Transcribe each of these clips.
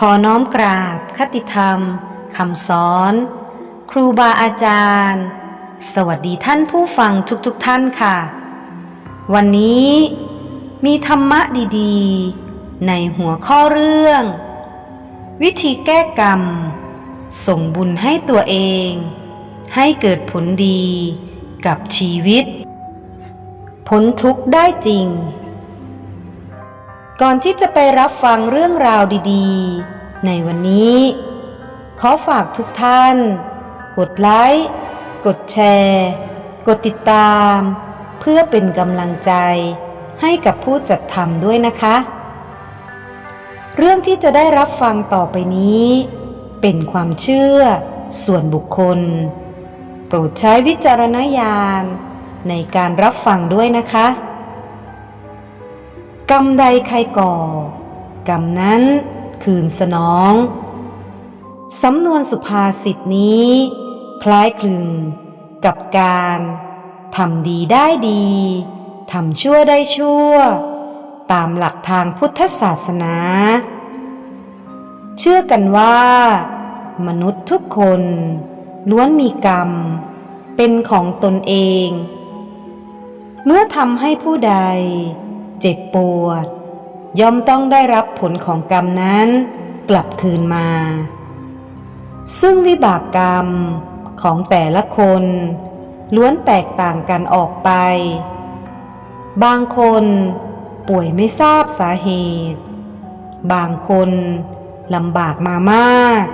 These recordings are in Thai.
ขอน้อมกราบคติธรรมคำสอน ครูบาอาจารย์ สวัสดีท่านผู้ฟังทุกๆทท่านค่ะ วันนี้มีธรรมะดีๆ ในหัวข้อเรื่อง วิธีแก้กรรม ส่งบุญให้ตัวเอง ให้เกิดผลดีกับชีวิต พ้นทุกข์ได้จริง ก่อนที่จะไปรับฟังเรื่องราวดีๆ ในวันนี้ ขอฝากทุกท่าน กดไลค์ กดแชร์ กดติดตาม เพื่อเป็นกำลังใจให้กับผู้จัดทำด้วยนะคะ เรื่องที่จะได้รับฟังต่อไปนี้ เป็นความเชื่อ ส่วนบุคคล โปรดใช้วิจารณญาณในการรับฟังด้วยนะคะ กรรมใดใครก่อ กรรมนั้นคืนสนอง สำนวนสุภาษิตนี้ คล้ายคลึงกับการทำดีได้ดีทำชั่วได้ชั่ว ตามหลักทางพุทธศาสนา เชื่อกันว่า มนุษย์ทุกคน ล้วนมีกรรม เป็นของตนเอง เมื่อทำให้ผู้ใด เจ็บปวด ย่อมต้องได้รับผลของกรรมนั้นกลับคืนมา ซึ่งวิบากกรรมของแต่ละคน ล้วนแตกต่างกันออกไป บางคนป่วยไม่ทราบสาเหตุ บางคนลำบากมามาก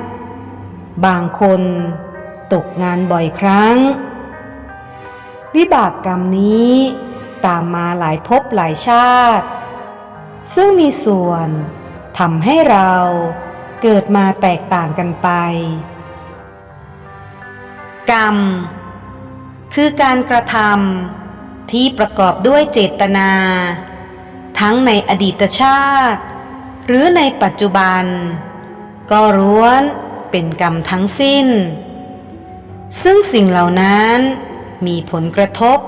บางคนตกงานบ่อยครั้ง วิบากกรรมนี้ ตามมาหลายภพหลายชาติ ซึ่งมีส่วนทำให้เราเกิดมาแตกต่างกันไป กรรม คือการกระทำที่ประกอบด้วยเจตนา ทั้งในอดีตชาติ หรือในปัจจุบัน ก็ร้วนเป็นกรรมทั้งสิ้น ซึ่งสิ่งเหล่านั้นมีผลกระทบ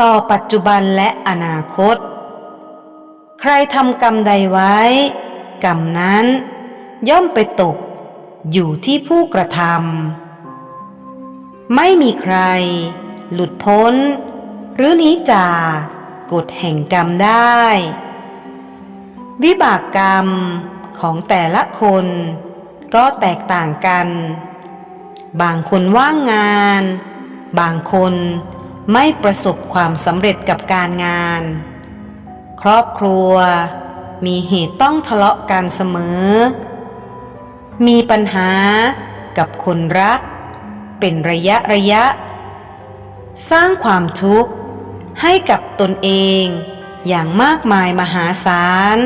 ต่อปัจจุบันและอนาคต ใครทำกรรมใดไว้ กรรมนั้น ย่อมไปตก อยู่ที่ผู้กระทำไม่มีใคร หลุดพ้น หรือหนีจากกฎแห่งกรรมได้ วิบากกรรมของแต่ละคนก็แตกต่างกัน บางคนว่างงาน บางคน ไม่ประสบความสำเร็จกับการงาน ครอบครัว มีเหตุต้องทะเลาะกันเสมอ มีปัญหากับคนรัก เป็นระยะระยะ สร้างความทุกข์ให้กับตนเองอย่างมากมายมหาศาล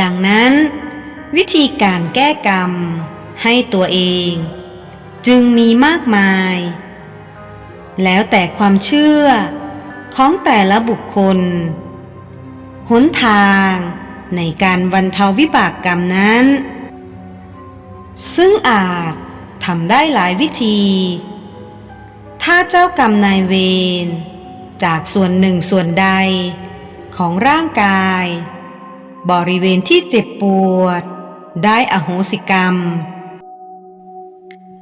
ดังนั้น วิธีการแก้กรรมให้ตัวเอง จึงมีมากมาย แล้วแต่ความเชื่อของแต่ละบุคคล หนทางในการบรรเทาวิบากกรรมนั้น ซึ่งอาจทำได้หลายวิธี ถ้าเจ้ากรรมนายเวรจากส่วนหนึ่งส่วนใดของร่างกาย บริเวณที่เจ็บปวด ได้อโหสิกรรม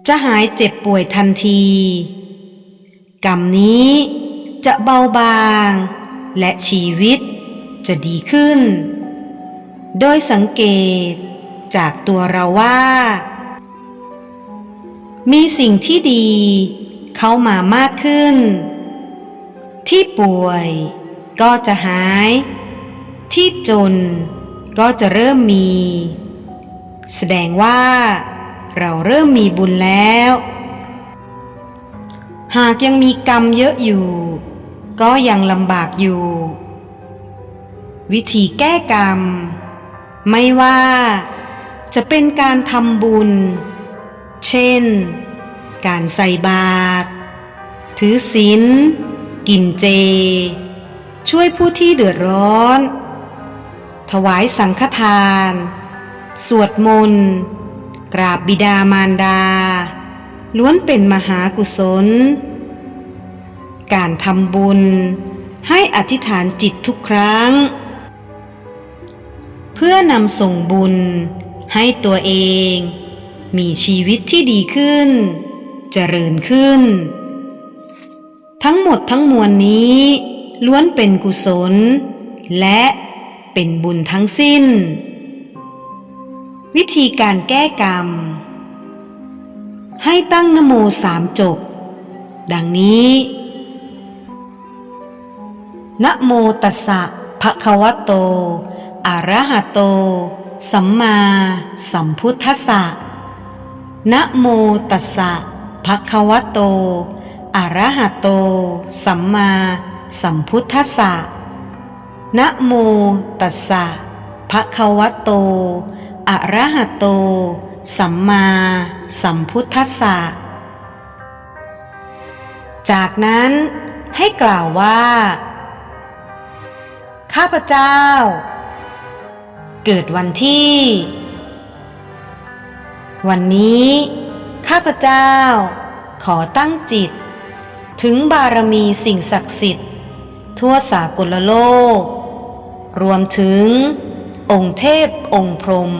จะหายเจ็บป่วยทันที กรรมนี้จะเบาบาง และชีวิตจะดีขึ้น โดยสังเกตจากตัวเราว่า มีสิ่งที่ดีเข้ามามากขึ้น ที่ป่วยก็จะหาย ที่จนก็จะเริ่มมี แสดงว่าเราเริ่มมีบุญแล้ว หากยังมีกรรมเยอะอยู่ ก็ยังลำบากอยู่ วิธีแก้กรรม ไม่ว่าจะเป็นการทำบุญ เช่น การใส่บาตรถือศีลกินเจ ช่วยผู้ที่เดือดร้อน ถวายสังฆทาน สวดมนต์ กราบบิดามารดา ล้วนเป็นมหากุศล การทำบุญให้อธิษฐานจิตทุกครั้ง เพื่อนำส่งบุญให้ตัวเอง มีชีวิตที่ดีขึ้น เจริญขึ้น ทั้งหมดทั้งมวลนี้ ล้วนเป็นกุศล และเป็นบุญทั้งสิ้น วิธีการแก้กรรม ให้ตั้งนโมสามจบ ดังนี้นะโมตัสสะภะคะวะโต อะระหะโต สัมมาสัมพุทธัสสะนะโมตัสสะภะคะวะโต อะระหะโต สัมมาสัมพุทธัสสะนะโมตัสสะภะคะวะโต อะระหะโต สัมมาสัมพุทธัสสะ จากนั้นให้กล่าวว่า ข้าพเจ้า เกิดวันที่ วันนี้ ข้าพเจ้า ขอตั้งจิต ถึงบารมีสิ่งศักดิ์สิทธิ์ ทั่วสากลโลก รวมถึงองค์เทพองค์พรหม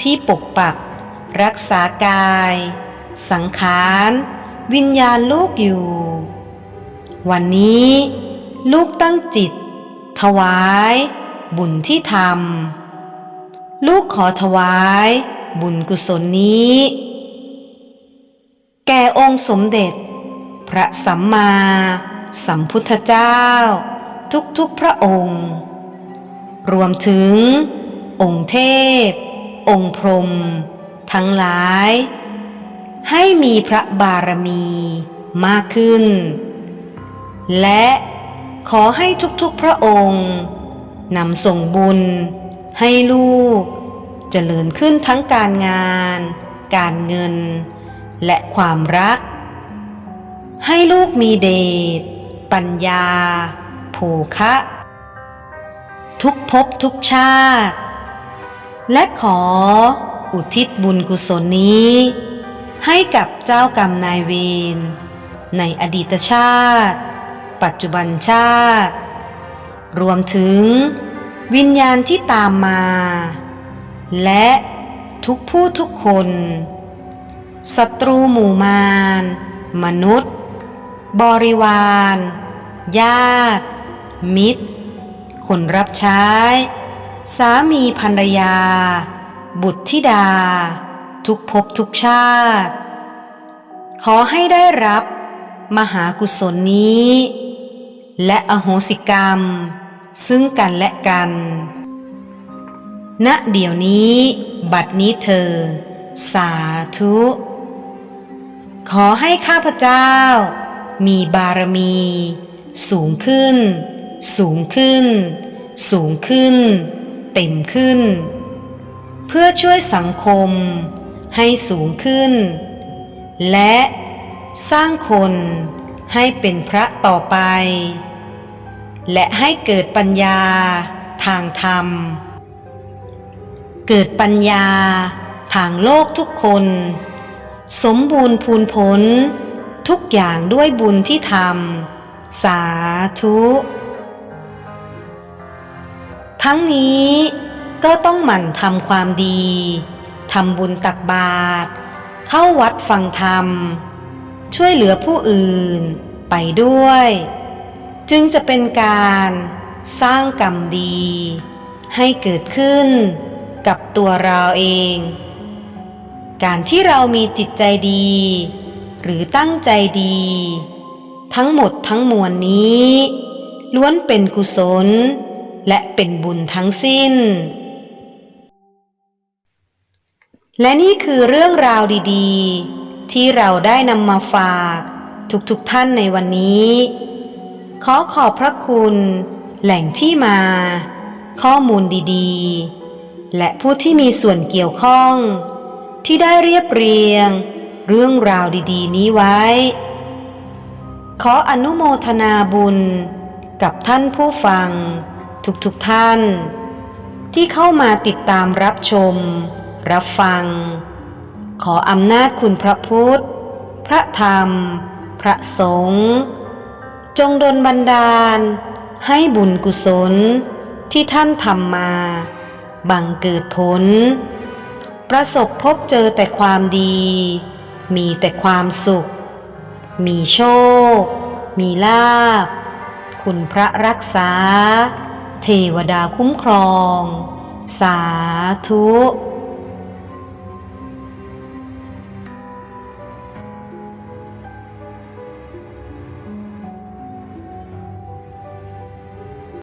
ที่ปกปัก รักษากาย สังขาร วิญญาณลูกอยู่ วันนี้ลูกตั้งจิต ถวาย บุญที่ทำลูกขอถวาย บุญกุศลนี้ แก่องค์สมเด็จ พระสัมมาสัมพุทธเจ้า ทุกๆพระองค์ รวมถึง องค์เทพ องค์พรหม ทั้งหลาย ให้มีพระบารมีมากขึ้น และขอให้ทุกๆพระองค์นำส่งบุญ ให้ลูกเจริญขึ้นทั้งการงาน การเงิน และความรัก ให้ลูกมีเดชปัญญาภูคะ ทุกภพทุกชาติ และขอ อุทิศบุญกุศลนี้ ให้กับเจ้ากรรมนายเวรในอดีตชาติ ปัจจุบันชาติ รวมถึงวิญญาณที่ตามมา และทุกผู้ทุกคนศัตรูหมู่มาร มนุษย์ บริวาร ญาติ มิตร คนรับใช้ สามีภรรยา บุตรธิดา ทุกภพทุกชาติ ขอให้ได้รับ มหากุศลนี้ และอโหสิกรรม ซึ่งกันและกัน ณเดี๋ยวนี้ บัดนี้เธอ สาธุ ขอให้ข้าพเจ้า มีบารมี สูงขึ้น สูงขึ้น สูงขึ้น เต็มขึ้นเพื่อช่วยสังคมให้สูงขึ้น และสร้างคนให้เป็นพระต่อไป และให้เกิดปัญญาทางธรรม เกิดปัญญาทางโลกทุกคน สมบูรณ์พูนผล ทุกอย่างด้วยบุญที่ทำสาธุ ทั้งนี้ ก็ต้องหมั่นทำความดีทำบุญตักบาตรเข้าวัดฟังธรรม ช่วยเหลือผู้อื่นไปด้วย จึงจะเป็นการสร้างกรรมดี ให้เกิดขึ้นกับตัวเราเอง การที่เรามีจิตใจดี หรือตั้งใจดี ทั้งหมดทั้งมวลนี้ ล้วนเป็นกุศล และเป็นบุญทั้งสิ้น และนี่คือเรื่องราวดีๆ ที่เราได้นำมาฝากทุกๆทท่านในวันนี้ ขอขอบพระคุณ แหล่งที่มา ข้อมูลดีๆ และผู้ที่มีส่วนเกี่ยวข้อง ที่ได้เรียบเรียง เรื่องราวดีๆ นี้ไว้ ขออนุโมทนาบุญกับท่านผู้ฟัง ทุกๆทท่าน ที่เข้ามาติดตามรับชม รับฟัง ขออำนาจคุณพระพุทธ พระธรรม พระสงฆ์จงดลบันดาล ให้บุญกุศลที่ท่านทำมา บังเกิดผล ประสบพบเจอแต่ความดี มีแต่ความสุข มีโชค มีลาภคุณพระรักษา เทวดาคุ้มครอง สาธุ